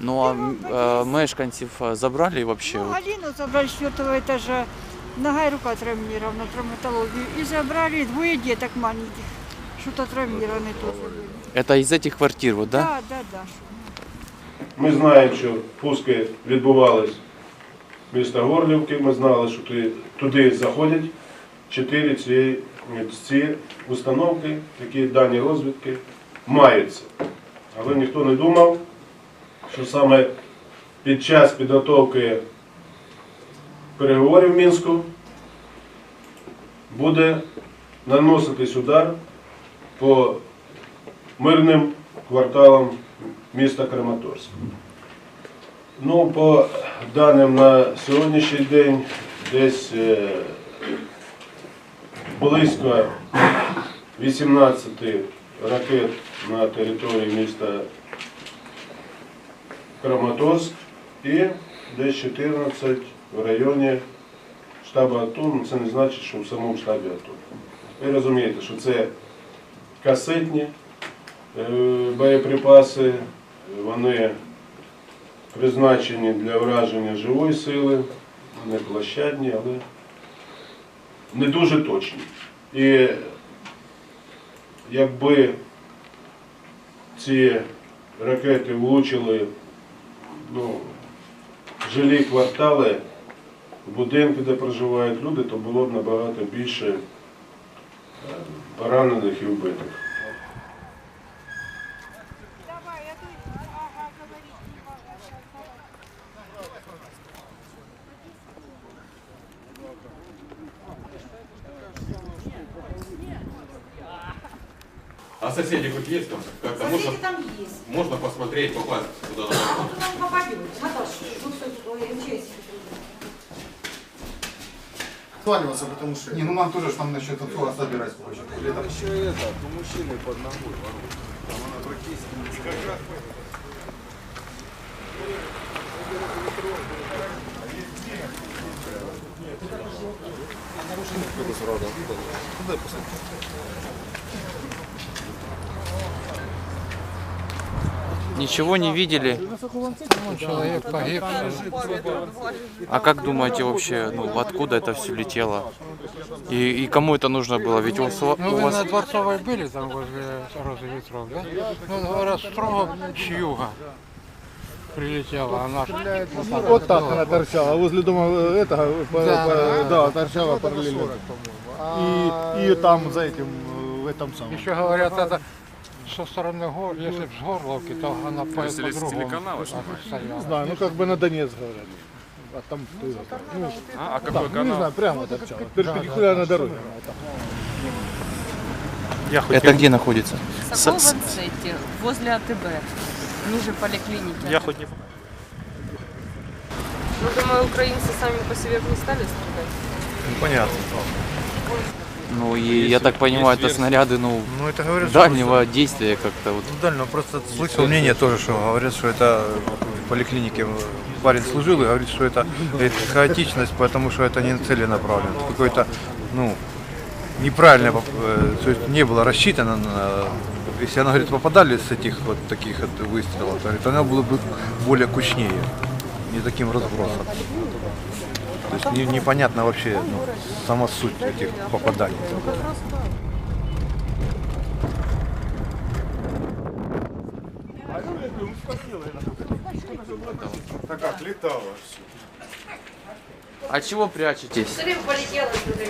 все. Ну а м, е, мешканців е, забрали вообще? Ну, Галину забрали с четвертого этажа. Нога и рука травмирована, травматологию. И забрали двое деток маленьких. Что-то травмированы тоже были. Это из этих квартир, вот, да? Да, да, да. Ми знаємо, що пуски відбувались міста Горлівки. Ми знали, що туди, туди заходять чотири ці, ці установки, які дані розвідки маються. Але ніхто не думав, що саме під час підготовки переговорів в Мінську буде наноситись удар по мирним кварталам міста Краматорськ. Ну, по даним на сьогоднішній день, десь е, близько 18 ракет на території міста Краматорськ і десь 14 в районі штабу АТО. Ну, Це не значить, що в самому штабі АТО. Ви розумієте, що це касетні е, боєприпаси, вони призначені для враження живої сили, вони площадні, але не дуже точні. І якби ці ракети влучили ну, в жилі квартали, в будинки, де проживають люди, то було б набагато більше е, поранених і вбитих. А соседи хоть есть там? Как-то можно, Соседи там есть. можно посмотреть, попасть туда. А туда не попадет. Наташа, ну что, ой, МЧС. Отваливаться, потому что... Не, ну нам тоже ж там насчет отцова собирать хочет. Или там Еще это, у мужчины под ногой воруют. Там она практически как раз Ничего не видели? человек погиб. А как думаете вообще, ну откуда это все летело? И, и кому это нужно было? Ведь у вас, Ну вы на Дворцовой были там возле Розы Ветров, да? Ну говорят, строго с юга прилетела. Она ж вот так Вот так она торчала, возле дома э, этого, по- Да, по- да, да, торчала параллельно. И, и там за этим, э, в этом самом. Еще говорят, это со стороны гор, если б с Горловки, то она по, Если с по-другому телеканала стояла. Не знаю, ну как бы на Донец говорят. А там, э, ну, А, а так, какой ну, не канал? знаю, прямо торчала. Перпендикулярно дороге. она там. это где находится? Сокол С- с- Цете, возле АТБ, ниже поликлиники. Я хоть не... Ну, думаю, украинцы сами по себе бы не стали стрелять. Ну и я так понимаю, это снаряды, ну Ну это говорят, дальнего действия как-то вот. Ну, дальнего. Просто слышал мнение тоже, что говорят, что это в поликлинике парень служил и говорит, что это говорит, хаотичность, потому что это не целенаправленно. Это Какой-то, ну, неправильно, э, то есть не было рассчитано на если она, говорит, попадали с этих вот таких вот выстрелов, то, говорит, она была бы более кучнее, не таким разбросом. То есть не- непонятно вообще ну, сама суть этих попаданий. так как летало все. А чего прячетесь? Время полетела сюда.